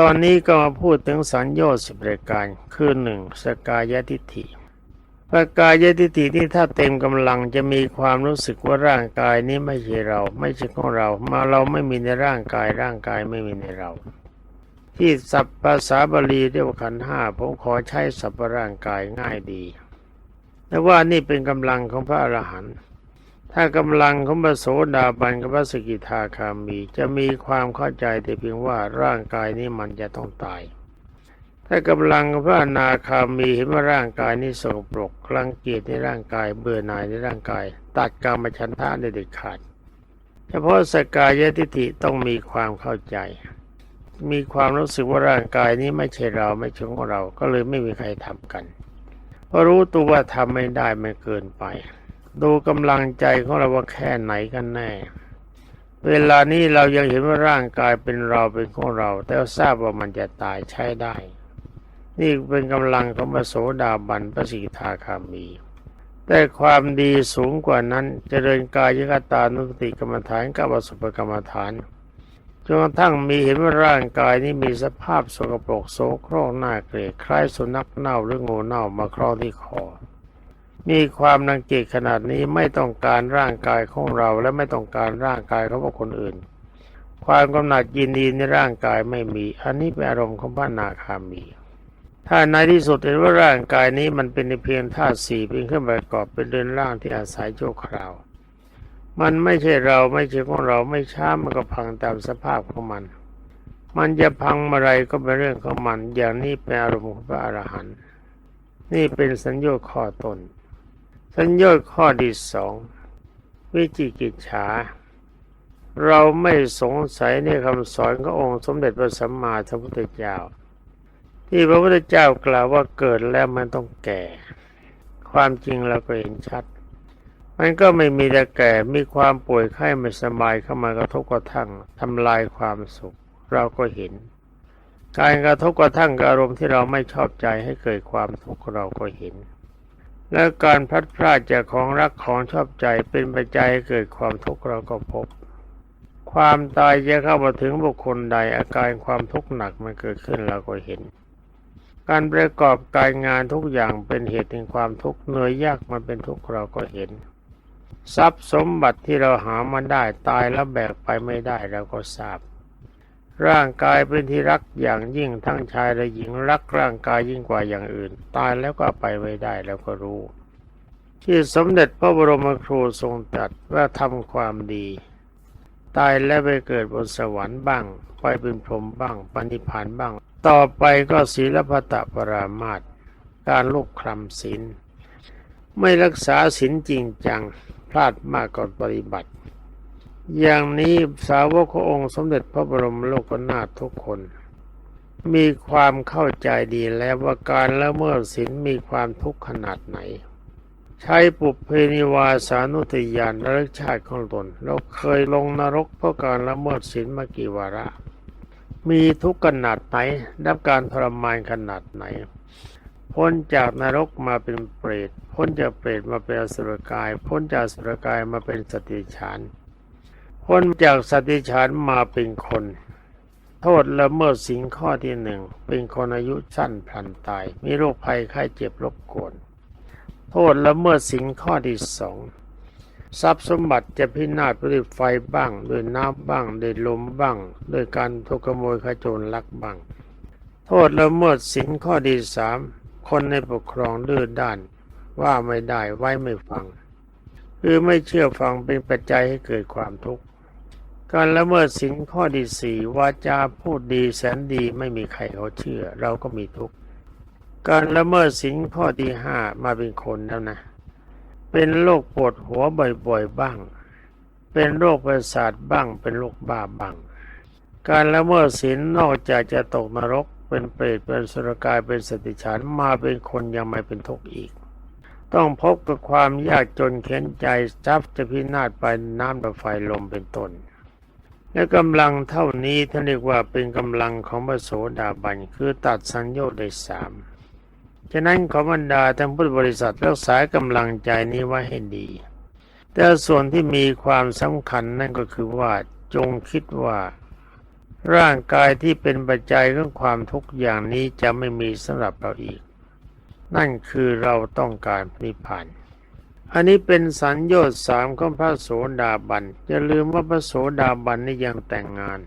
ตอนนี้ก็มาพูดถึงสัญญาสิบรายการคือหนึ่งสกายทิฏฐิสกายทิฏฐิที่ถ้าเต็มกำลังจะมีความรู้สึกว่าร่างกายนี้ไม่ใช่เรา ไม่ใช่ของเรา มาเราไม่มีในร่างกายร่างกายไม่มีในเรา ที่ศัพท์ภาษาบาลีเรียกว่าขันห้าผมขอใช้ศัพท์ว่าร่างกายง่ายดีแต่ว่านี่เป็นกำลังของพระอรหันต์ ถ้ากำลังของพระโสดาบันกับพระสกิทาคามี จะมีความเข้าใจแต่เพียงว่าร่างกายนี้มันจะต้องตาย ถ้ากำลังของพระอนาคามีเห็นว่าร่างกายนี้สกปรกรังเกียจในร่างกายเบื่อหน่ายในร่างกาย ตัดกรรมฉันทะได้เด็ดขาด เฉพาะสกายทิฏฐิต้องมีความเข้าใจ มีความรู้สึกว่าร่างกายนี้ไม่ใช่เราไม่ใช่ของเรา ก็เลยไม่มีใครทำกันเพราะรู้ตัวว่าทำไม่ได้ไม่เกินไป ดูกำลังใจของเราว่าแค่ไหนกันแน่ เวลานี้เรายังเห็นว่าร่างกายเป็นเราเป็นของเรา แต่ทราบว่ามันจะตายใช้ได้ นี่เป็นกำลังของพระโสดาบันพระสิกขาคามี แต่ความดีสูงกว่านั้นจเจริญกายยกตานุสติกรรมฐานกับสุภกรรมฐานจนกระทั่งมีเห็นว่าร่างกายนี้มีสภาพสกปรกโสโครกหน้าเกลียดคล้ายสุนัขเน่าหรืองูเน่ามาครองที่คอ มีความรังเกียจขนาดนี้ไม่ต้องการร่างกายของเราและไม่ต้องการร่างกายของคนอื่น ความกำหนัดยินดีในร่างกายไม่มี อันนี้เป็นอารมณ์ของพระนาคามี ถ้าในที่สุดเห็นว่าร่างกายนี้มันเป็นเพียงธาตุสี่เป็นเครื่องประกอบเป็นเรือนร่างที่อาศัยโจคราว มันไม่ใช่เราไม่ใช่ของเราไม่ช้ามันก็พังตามสภาพของมัน มันจะพังเมื่อไรก็เป็นเรื่องของมัน อย่างนี้เป็นอารมณ์ของพระอรหันต์นี่เป็นสัญญาข้อต้น สัญญาข้อที่สองวิจิกิจฉา เราไม่สงสัยในคำสอนขององค์สมเด็จพระสัมมาสัมพุทธเจ้า ที่พระพุทธเจ้ากล่าวว่าเกิดแล้วมันต้องแก่ ความจริงเราก็เห็นชัด มันก็ไม่มีแต่แก่มีความป่วยไข้ไม่สบายเข้ามากระทบกระทั่งทำลายความสุข เราก็เห็น การกระทบกระทั่งอารมณ์ที่เราไม่ชอบใจให้เกิดความทุกข์เราก็เห็น และการพัดพรากจากของรักของชอบใจเป็นปัจจัยให้เกิดความทุกข์เราก็พบ ความตายจะเข้ามาถึงบุคคลใดอาการความทุกข์หนักมันเกิดขึ้นเราก็เห็น การประกอบการงานทุกอย่างเป็นเหตุแห่งความทุกข์เหนื่อยยากมันเป็นทุกข์เราก็เห็น ทรัพย์สมบัติที่เราหามาได้ตายแล้วแบกไปไม่ได้เราก็ทราบ ร่างกายเป็นที่รักอย่างยิ่งทั้งชายและหญิงรักร่างกายยิ่งกว่าอย่างอื่น ตายแล้วก็ไปไม่ได้เราก็รู้ ที่สมเด็จพระบรมครูทรงตรัสว่าทำความดี ตายแล้วไปเกิดบนสวรรค์บ้าง ไปเป็นพรหมบ้างปณิพานบ้าง ต่อไปก็ศีลพัตตปรามาตการลูกคลำศีลไม่รักษาศีลจริงจัง พลาดมากก่อนปฏิบัติ อย่างนี้สาวกขององค์สมเด็จพระบรมโลกนาถทุกคน มีความเข้าใจดีแล้วว่าการละเมิดศีลมีความทุกข์ขนาดไหน ใช้ปุเพนิวาสานุติยานระลึกชาติของตนเราเคยลงนรกเพราะการละเมิดศีลมากี่วาระ มีทุกข์ขนาดไหนรับการทรมานขนาดไหน พ้นจากนรกมาเป็นเปรตพ้นจากเปรตมาเป็นอสุรกาย พ้นจากสุรกายมาเป็นสติฉาน พ้นจากสติฉานมาเป็นคน โทษละเมิดสิ่งข้อที่หนึ่ง เป็นคนอายุสั้นพลันตาย มีโรคภัยไข้เจ็บรบกวน โทษละเมิดสิ่งข้อที่สองทรัพย์สมบัติจะพินาศด้วยไฟบ้างด้วยน้ำบ้างด้วยลมบ้างด้วยการถูกขโมยขโจรลักบ้าง โทษละเมิดสินข้อที่สามคนในปกครองดื้อด้าน ว่าไม่ได้ไว้ไม่ฟัง คือไม่เชื่อฟังเป็นปัจจัยให้เกิดความทุกข์ การละเมิดสินข้อที่สี่วาจาพูดดีแสนดีไม่มีใครเขาเชื่อ เราก็มีทุกข์การละเมิดสินข้อที่ห้ามาเป็นคนแล้วนะ เป็นโรคปวดหัวบ่อยๆบ้าง เป็นโรคประสาทบ้าง เป็นโรคบ้าบ้าง การละเมิดศีลนอกจากจะตกนรก เป็นเปรตเป็นสุรกายเป็นสติฉานมาเป็นคนยังไม่เป็นทุกข์อีก ต้องพบกับความยากจนเข็นใจทรัพย์จะพินาศไปน้ำและไฟลมเป็นต้น และกำลังเท่านี้ท่านเรียกว่าเป็นกำลังของพระโสดาบันคือตัดสัญญาได้สามฉะนั้นขอบรรดาท่านพุทธบริษัทรักษากำลังใจนี้ไว้ให้ดี แต่ส่วนที่มีความสำคัญนั่นก็คือว่าจงคิดว่าร่างกายที่เป็นปัจจัยของความทุกข์อย่างนี้จะไม่มีสำหรับเราอีก นั่นคือเราต้องการนิพพาน อันนี้เป็นสัญญาณสามของพระโสดาบันอย่าลืมว่าพระโสดาบันนี่ยังแต่งงาน